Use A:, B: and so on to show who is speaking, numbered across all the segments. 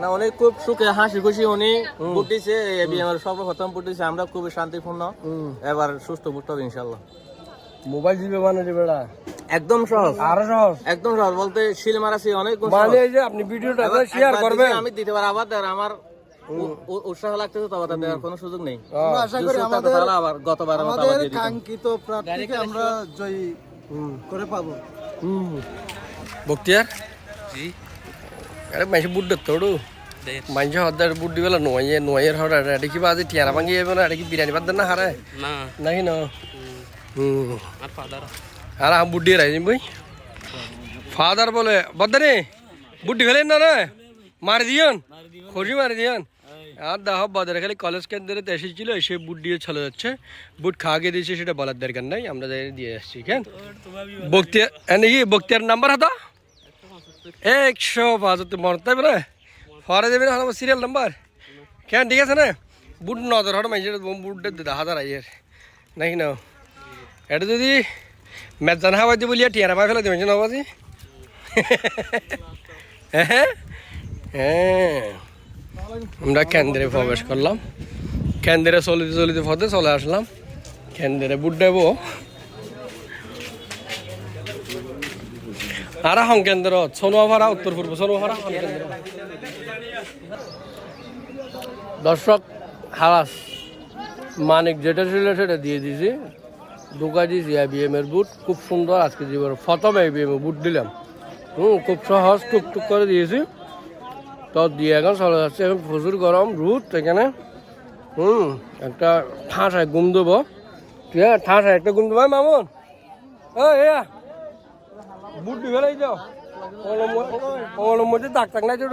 A: না অনেক খুব সুখে হাসি খুশি উনি ভোট দিছে এবি আমার সর্বপ্রথম ভোট দিছে আমরা খুবই শান্তিপূর্ণ। এবার সুস্থ ভোট হবে ইনশাল্লাহ
B: মোবাইল জিবে মানে যে বেড়া?
A: একদম সহজ।
B: আরও সহজ?
A: একদম সহজ বলতে শিল মারাছি অনেক
B: মানে এই যে আপনি ভিডিওটা শেয়ার করবেন।
A: আমি দিতে পারি আবার দেওয়ার আমার উৎসাহ লাগতেছে তবে দেওয়ার কোনো সুযোগ নেই।
C: আশা করি আমাদের
A: আবার গতবার মতো
C: আমাদের কাঙ্ক্ষিত প্রার্থীকে আমরা জয়ী করে পাবো।
B: হুম। বক্তিয়ার? জি। আরে মাইসে বুট দত্ত ওড়ু। মাইসে হদ্দার বুট দিবেলা নোয়াইয়ে নোয়াইয়ের হর এটা কি বাজে টিয়ারা ভাঙি যাবে না এটা কি বিরিয়ানি বাদ না হারে
D: না।
B: নাকি না? হুম
D: আর ফাদার।
B: আর আম বুট দিয়ে বই ফাদার বলে বদানি বুট ফেলেন না রে? মারি দিয়ন। খুশি মারি দিয়ন। আর দেখো বদার খালি কলেজ কেন্দ্রে এসেছিল এসে বুট দিয়ে চলে যাচ্ছে। বুট খাওয়া দিয়েছে সেটা বলার দরকার নাই আমরা দিয়ে আসছি কেন? বক্তিয়ার নাকি বক্তিয়ার নাম্বার হতো? একশো পাঁচ মনে, তাই বলে? ফরে দেবে না আমার সিরিয়াল নাম্বার কেন, ঠিক আছে না? বুট নজর হঠাৎ মাইছে বুট দে হাজার আইয়ের। নাকি না? এটা যদি ম্যাচ জানা হাওয়াই দিয়ে বলিয়া টিয়ারা পাই ফেলে দেবেন না বাজি হ্যাঁ? হ্যাঁ। আমরা কেন্দ্রে প্রবেশ করলাম। কেন্দ্রে চলিতে চলিতে পথে চলে আসলাম। কেন্দ্রে বুট দেবো। আর হং কেন্দ্র সোনোয়াভাড়া উত্তর পূর্ব সোনোয়াভাড়া হং কেন্দ্র। দর্শক হারাস মানিক যেটা ছিল সেটা দিয়ে দিয়েছি ঢুকা দিয়েছি আইবিএম এর বুট খুব সুন্দর আজকে জীবনে। প্রথম আইবিএম বুট দিলাম। হুম, খুব সহজ, টুকটুক করে দিয়েছি। তো দিয়ে এখন চলে যাচ্ছে, এখন প্রচুর গরম, রোদ এখানে। হুম, একটা ঠাঁসায় ঘুম দেবো। ঠিক আছে, ঠাঁসায় একটা ঘুম দেবো। মামুন ও এয়া বুট নাই যাও। দাগ টাক নাই তো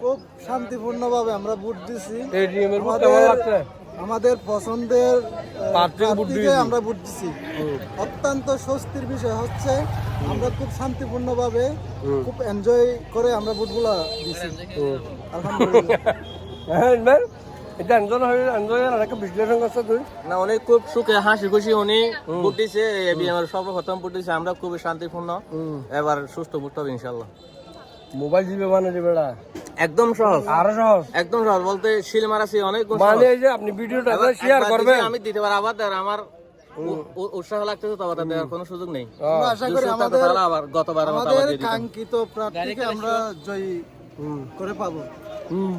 C: খুব শান্তিপূর্ণভাবে আমরা ভোট দিছি।
B: এটিএম এর বুট
C: আমাদের-
B: কেমন লাগছে?
C: আমাদের পছন্দের
B: প্রার্থীকে
C: আমরা বুট দিছি। অত্যন্ত স্বস্তির বিষয় হচ্ছে আমরা খুব শান্তিপূর্ণভাবে খুব এনজয় করে আমরা ভোটগুলা দিছি। আলহামদুলিল্লাহ।
B: হ্যাঁ এটা এনজয় হয়ে এনজয় আর বিশ্লেষণ করছে তুই
A: না অনেক খুব সুখে হাসি খুশি উনি এবি আমার সর্বপ্রথম ভোট আমরা খুবই শান্তিপূর্ণ এবার সুস্থ ভোট হবে ইনশাল্লাহ
B: মোবাইল জিবে মানে বেড়া।
A: একদম সহজ।
B: আরও সহজ।
A: একদম সহজ বলতে শিল মারাছি অনেক
B: মানে এই যে আপনি ভিডিওটা শেয়ার করবেন।
A: আমি দিতে পারি আবার আমার উৎসাহ লাগতেছে তবে তার দেওয়ার কোনো সুযোগ নেই।
C: আশা করি আমাদের
A: আবার গতবার মতো
C: আমাদের কাঙ্ক্ষিত প্রার্থীকে আমরা জয়ী করে পাবো।
B: হুম